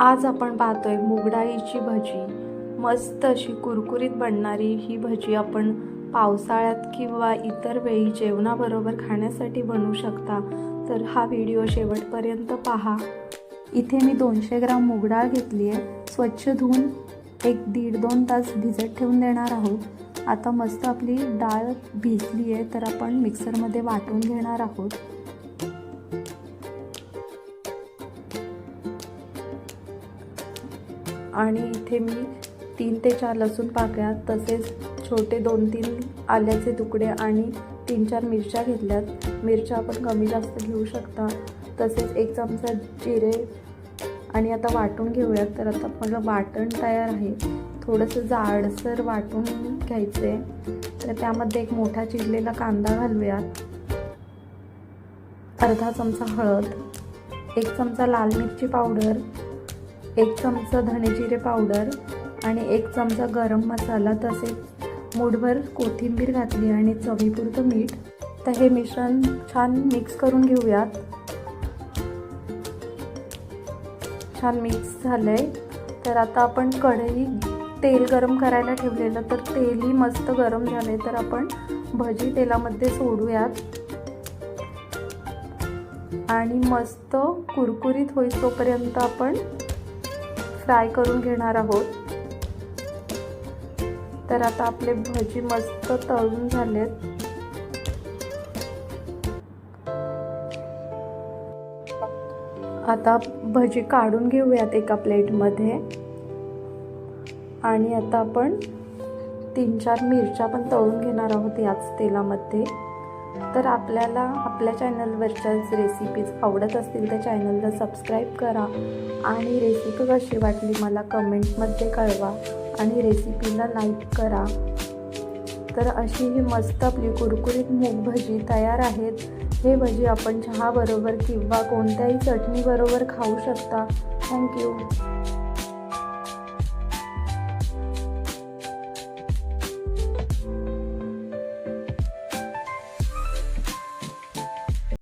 आज आपण पाहतोय मुगडाळीची भजी. मस्त अशी कुरकुरीत बनणारी ही भजी आपण पावसाळ्यात किंवा इतर वेळी जेवणाबरोबर खाण्यासाठी बनवू शकता. तर हा व्हिडिओ शेवटपर्यंत पहा. इथे मी दोनशे ग्राम मुगडाळ घेतली आहे. स्वच्छ धुवून एक दीड दोन तास भिजत ठेवून देणार आहोत. आता मस्त आपली डाळ भिजली आहे तर आपण मिक्सरमध्ये वाटून घेणार आहोत. आणि इथे मी तीन ते चार लसूण पाकळ्या तसेच छोटे दोन तीन आल्याचे तुकडे आणि तीन चार मिरच्या घेतल्यात. मिरच्या आपण कमी जास्त घेऊ शकता. तसेच एक चमचा जिरे आणि आता वाटून घेऊयात. तर आता माझं वाटण तयार आहे. थोडंसं जाडसर वाटून घ्यायचं आहे तर त्यामध्ये एक मोठा चिरलेला कांदा घालूयात. अर्धा चमचा हळद एक चमचा लाल मिरची पावडर एक चमचा धणेजिरे पावडर आणि एक चमचा गरम मसाला तसेच मूठभर कोथिंबीर घातली आणि चवीपुरतं मीठ. तर हे मिश्रण छान मिक्स करून घेऊयात. छान मिक्स झालं आहे तर आता आपण कढई तेल गरम करायला ठेवलेलं तर तेलही मस्त गरम झाले तर आपण भजी तेलामध्ये सोडूयात. आणि मस्त कुरकुरीत होईस्तोपर्यंत आपण फ्राय करून घेणार आहोत. तर आता आपले भजी मस्त तळून झालेत. आता भजी काढून घेऊयात एका प्लेटमध्ये. आणि आता आपण तीन चार मिरच्या पण तळून घेणार आहोत याच तेलामध्ये. तर आपल्याला आपल्या चॅनलवरच्याच रेसिपीज आवडत असतील तर चॅनलला सबस्क्राईब करा. आणि रेसिपी कशी वाटली मला कमेंटमध्ये कळवा. आणि रेसिपीला लाईक करा. तर अशी ही मस्त आपली कुरकुरीत मूग भजी तयार आहेत. हे भजी आपण चहाबरोबर किंवा कोणत्याही चटणीबरोबर खाऊ शकता. थँक्यू